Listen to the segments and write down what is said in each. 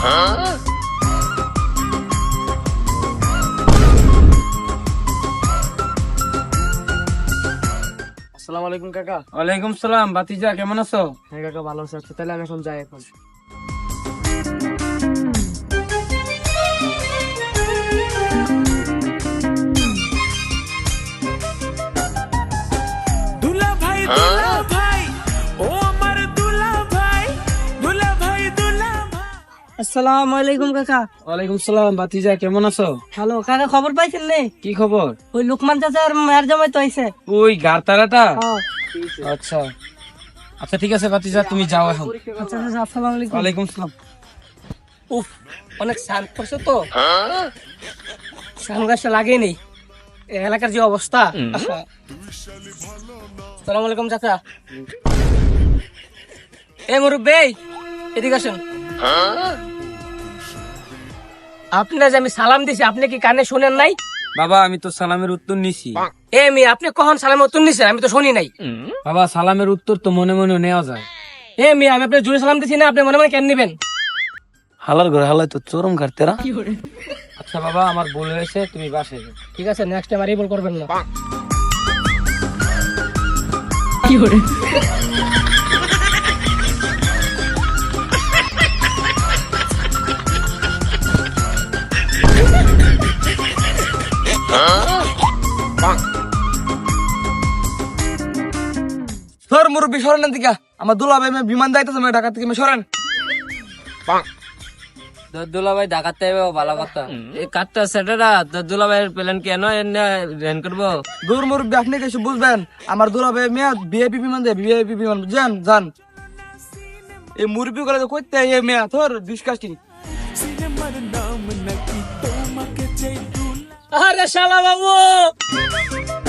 আসসালামু আলাইকুম কাকা। ওয়ালাইকুম সালাম বাতিজা কেমন আছো? হ্যাঁ কাকা ভালো আছে। আচ্ছা, তাহলে আমি এখন যাই এখন। আসসালামু আলাইকুম কাকা। ওয়ালাইকুম সালাম বাতিজা কেমন আছো? হ্যালো কাকা খবর পাইছেন নে? কি খবর? ওই লুকমান চাচার মায়ের জামাই তো আইছে। ওই গারতারাটা হ্যাঁ। আচ্ছা। আচ্ছা ঠিক আছে বাতিজা তুমি যাও এখন। আচ্ছা আচ্ছা আসসালামু আলাইকুম। ওয়ালাইকুম সালাম। উফ অনেক শান করছে তো। শান গাছটা লাগে নেই এলাকার যে অবস্থা। সালাম আলাইকুম চাচা। এ মুরব্বে এদিকে আসুন। আপনার যে আমি সালাম দিছি আপনি কি কানে শুনেন নাই? বাবা আমি তো সালামের উত্তর নিছি। এ মি আপনি কখন সালামের উত্তর নিছেন? আমি তো শুনি নাই। বাবা সালামের উত্তর তো মনে মনে নেওয়া যায়। এ মি আমি আপনার জুড়ে সালাম দিছি না আপনি মনে মনে কেন নেবেন? হালার ঘরে হালাই তো চরম ঘাটতেরা আচ্ছা বাবা আমার ভুল হয়েছে তুমি বাসে যাও। ঠিক আছে নেক্সট টাইম আর এই ভুল করবেন না। সর মুরব্বী সরেন দিকা। আমার দুলা ভাই আমি বিমান আমি ঢাকা থেকে সরেন। দুলা ভাই ঢাকাতে ভালো কথা। এই কাঠটা সেটারা দুলা ভাইয়ের প্ল্যান কেন রেন করব? দূর মুরব্বী আপনি কিছু বুঝবেন? আমার দুলা ভাই মেয়া ভিআইপি বিমান দেয় ভিআইপি বিমান। বুঝছেন যান। এই মুরব্বী গুলো কইতে এই মেয়া তোর ডিসকাস্টিং আরে শালা বাবু!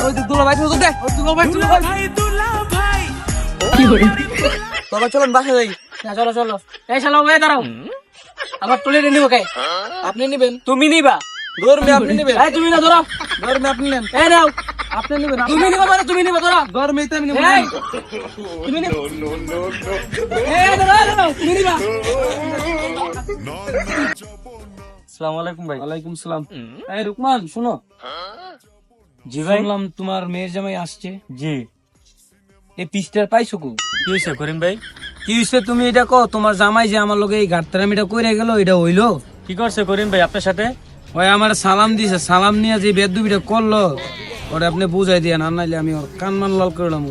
ওই যে তো দে ওই দুলা তবে চলেন বাসা যাই। না চলো চলো। এই শালা দাঁড়াও। আমার তুলে নিব কে? আপনি নিবেন। তুমি নিবা। দূর মেয়ে আপনি নিবেন। এই তুমি না ধরো। দূর মেয়ে আপনি নেন। এই নাও আপনি নিবেন তুমি নিবা মানে তুমি নিবা ধরো। তুমি নিবা। এই ধরো ধরো তুমি নিবা। সালাম আলাইকুম ভাই। ওয়ালাইকুম সালাম। এই রুকমান শোনো। জি ভাই শুনলাম তোমার মেয়ের জামাই আসছে। জি। এই পিসটার পাইছো কো? কি হয়েছে করিম ভাই? কি হইছে তুমি এটা কো তোমার জামাই যে আমার লগে এই গাড়তারামিটা কইরা গেল এটা হইল? কি করছে করিম ভাই আপনার সাথে? ওই আমার সালাম দিছে সালাম নিয়ে যে বেদুবিটা করল ওরে আপনি বুঝাই দিয়ে না নাইলে আমি ওর কানমান লাল করলাম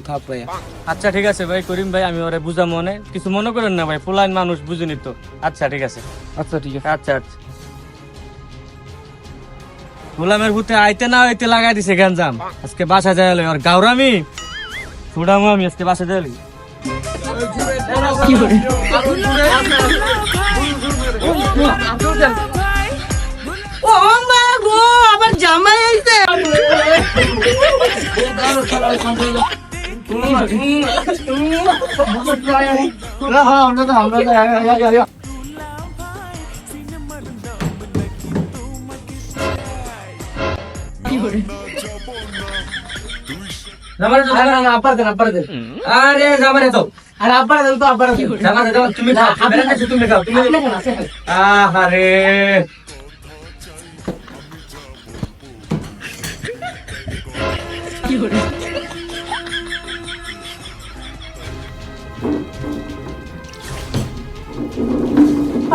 আচ্ছা ঠিক আছে ভাই করিম ভাই আমি ওরে বুঝা মনে কিছু মনে করেন না ভাই পোলাইন মানুষ বুঝুনি তো আচ্ছা ঠিক আছে। আচ্ছা ঠিক আছে। আচ্ছা আচ্ছা। গোলামের হুতে আইতে না আইতে লাগাই দিছে গঞ্জাম আজকে বাসা যায় আর গাউরামি ছুড়ামো আমি আজকে বাসা যায় লই। ও মা গো আমার জামাই আইছে জামাই তো আরে না না আব্বার দেন আব্বার দেন তো আরে আব্বার দেন তো আব্বার দেন জামাই তুমি খাও তুমি খাও তুমি আপনি কেন আছেন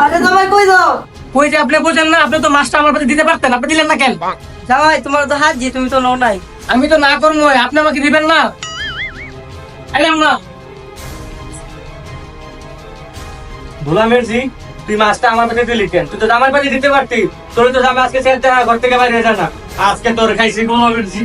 আরে জামাই কই যাও কই যে আপনি বোঝেন না আপনি তো মাছটা আমার দিতে পারতেন আপনি দিলেন না কেন জামাই তোমার তো হাত জি তুমি তো নাও নাই আমি তো না করব আপনি আমাকে দিবেন না। জি তুই মাছটা আমার তুই তো আমার দিতে তোর তো আজকে ঘর থেকে বাইরে আজকে তোর খাইছি জি